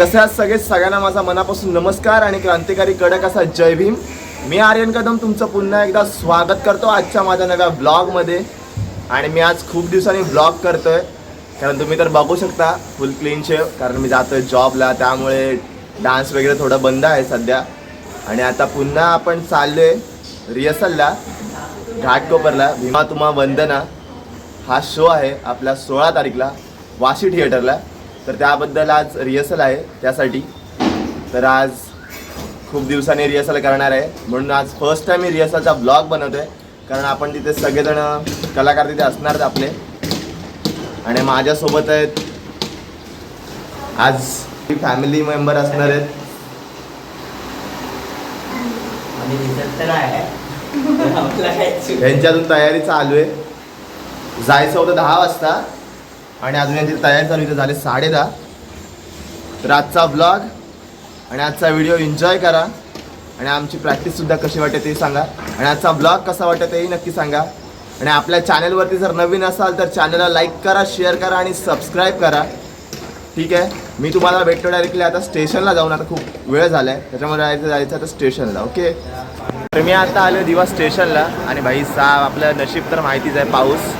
कसे आहात सगळे? सगळ्यांना माझा मनापासून नमस्कार आणि क्रांतिकारी कडक असा जय भीम. मी आर्यन कदम तुमचं पुन्हा एकदा स्वागत करतो आजच्या माझ्या नव्या ब्लॉगमध्ये. आणि मी आज खूप दिवसांनी ब्लॉग करतोय. कारण तुम्ही तर बघू शकता फुल क्लीन शेव कारण मी जातोय जॉबला त्यामुळे डान्स वगैरे थोडं बंद आहे सध्या. आणि आता पुन्हा आपण चाललोय रिहर्सलला घाटकोपरला. भीमा तुम्हा वंदना. हा शो आहे आपल्या सोळा तारीखला वाशी थिएटरला तर त्याबद्दल आज रिहर्सल आहे त्यासाठी. तर आज खूप दिवसांनी रिहर्सल करणार आहे. म्हणून आज फर्स्ट टाइम मी रिहर्सलचा ब्लॉग बनवतोय. कारण आपण तिथे सगळेजण कलाकार तिथे असणार आपले. आणि माझ्यासोबत आहेत आज फॅमिली मेंबर असणार आहेत. आणि दिसत तर आहे. आपला काय चूक. यांची अजून तयारी चालू आहे. जायचं होतं दहा वाजता. आणि अजून यांची तयारी चालू इथे झाले साडे दहा. तर आजचा ब्लॉग आणि आजचा व्हिडिओ एन्जॉय करा. आणि आमची प्रॅक्टिससुद्धा कशी वाटते ते सांगा. आणि आजचा ब्लॉग कसा वाटत तेही नक्की सांगा. आणि आपल्या चॅनलवरती जर नवीन असाल तर चॅनलला लाईक करा शेअर करा आणि सबस्क्राईब करा. ठीक आहे? मी तुम्हाला भेटतो डायरेक्टली आता स्टेशनला जाऊन. आता खूप वेळ झाला आहे त्याच्यामुळे जायचं जायचं आता स्टेशनला ओके तर मी आता आलो दिवा स्टेशनला आणि भाई सा आपलं नशीब तर माहितीच आहे पाऊस.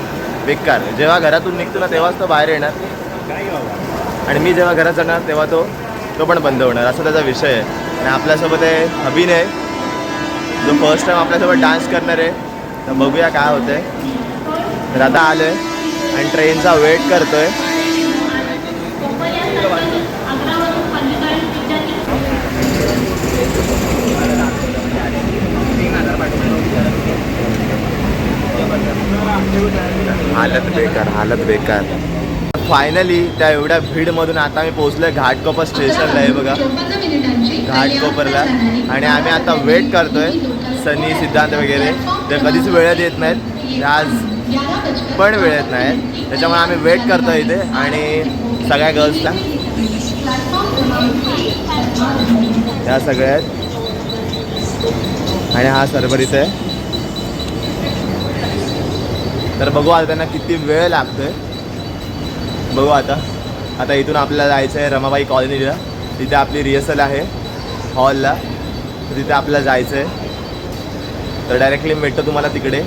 बेकार. जेव्हा घरातून निघतो ना तेव्हाच तो बाहेर येणार. आणि मी जेव्हा घरात जाणार तेव्हा तो तो पण बंद होणार. असा त्याचा विषय आहे. आणि आपल्यासोबत आहे अभिनय जो फर्स्ट टाइम आपल्यासोबत डान्स करणार आहे. तर बघूया काय होतंय. तर आता आलो आहे आणि ट्रेनचा वेट करतोय. हालत बेकार हालत बेकार. फायनली त्या एवढ्या भीडमधून आता मी आहे घाटकोपर स्टेशनला आहे बघा. घाटकोपरला. आणि आम्ही आता वेट करतोय सनी सिद्धांत वगैरे. ते कधीच वेळेत येत नाहीत. आज पण वेळेत नाहीत. त्याच्यामुळे आम्ही वेट करतो इथे. आणि सगळ्या गर्ल्सला त्या सगळ्या आहेत आणि हा सर्वर इथे आहे. तर बघू आता त्यांना किती वेळ लागतोय. बघू आता. आता इथून आपल्याला जायचं आहे रमाबाई कॉलनीला. तिथे आपली रिहर्सल आहे हॉलला तर तिथे आपल्याला जायचं आहे तर डायरेक्टली भेटतो तुम्हाला तिकडे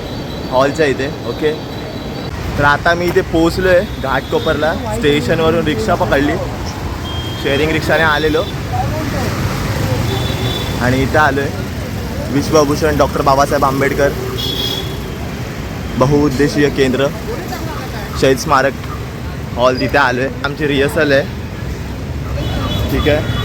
हॉलच्या इथे ओके तर आता मी इथे पोचलो आहे घाटकोपरला. स्टेशनवरून रिक्षा पकडली. शेअरिंग रिक्षाने आलेलो. आणि इथं आलो आहे विश्वभूषण डॉक्टर बाबासाहेब आंबेडकर. बहुउद्देशीय केंद्र शहीद स्मारक हॉल तिथे आलो आहे आमची रिहर्सल आहे. ठीक आहे?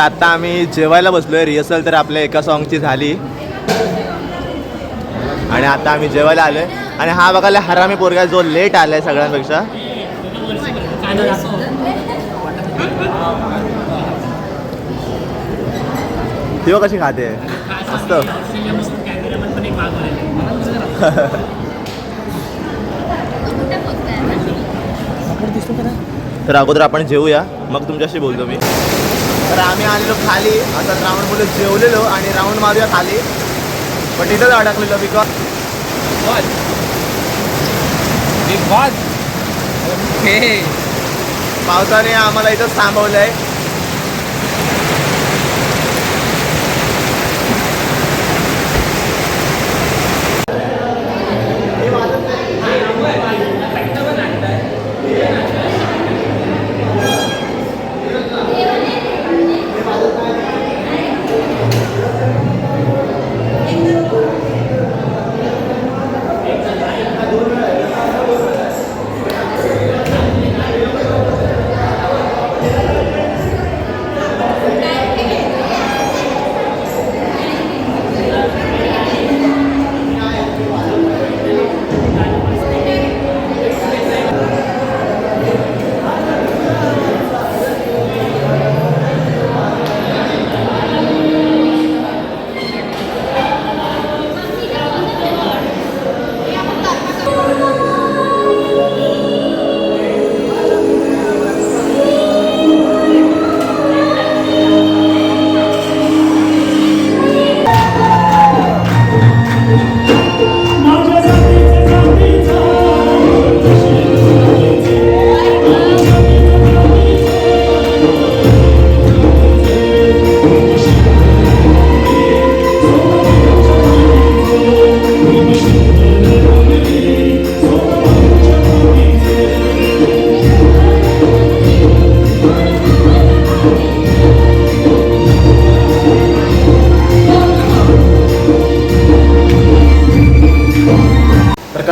तर आता आम्ही जेवायला बसलो आहे रिहर्सल तर आपल्या एका सॉन्गची झाली. आणि आता आम्ही जेवायला आलो आहे आणि हा बघायला हरामी पोरगा जो लेट आला आहे सगळ्यांपेक्षा ती कशी खाते. मस्त. तर अगोदर आपण जेवूया. मग तुमच्याशी बोलतो मी. तर आम्ही आलेलो खाली. आता राऊंड बोलत जेवलेलो आणि राऊंड मारूया खाली. पण तिथंच अडकलेलो बिकॉज बिग बॉस हे पावसाने आम्हाला इथंच थांबवलं आहे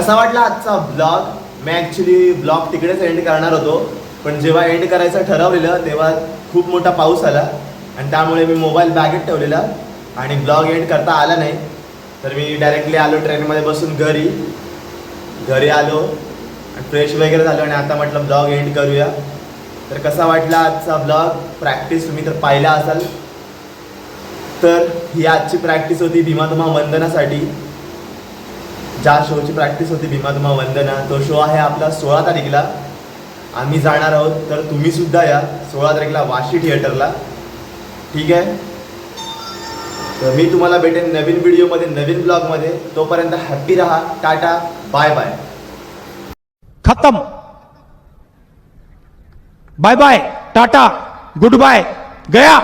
कसा वाटला आजचा ब्लॉग मी ॲक्च्युली ब्लॉग तिकडेच एंड करणार होतो. पण जेव्हा एंड करायचं ठरवलेलं तेव्हा खूप मोठा पाऊस आला. आणि त्यामुळे मी मोबाईल बॅगेत ठेवलेला. आणि ब्लॉग एंड करता आला नाही. तर मी डायरेक्टली आलो ट्रेनमध्ये बसून घरी. घरी आलो. आणि फ्रेश वगैरे झालो. आणि आता म्हटलं ब्लॉग एंड करूया. तर कसा वाटला आजचा ब्लॉग प्रॅक्टिस तुम्ही तर पाहिला असाल. तर ही आजची प्रॅक्टिस होती धीमा तुम्हा वंदनासाठी. ज्या शोची प्रॅक्टिस होती भीमा तुम्हा वंदना तो शो आहे आपला सोळा तारीखला. आम्ही जाणार आहोत तर तुम्ही सुद्धा या सोळा तारीखला वाशी थिएटरला ठीक आहे? तर मी तुम्हाला भेटेन नवीन व्हिडिओमध्ये नवीन ब्लॉगमध्ये तोपर्यंत हॅप्पी राहा. टाटा. बाय बाय खतम. Bye bye tata. Good bye गया.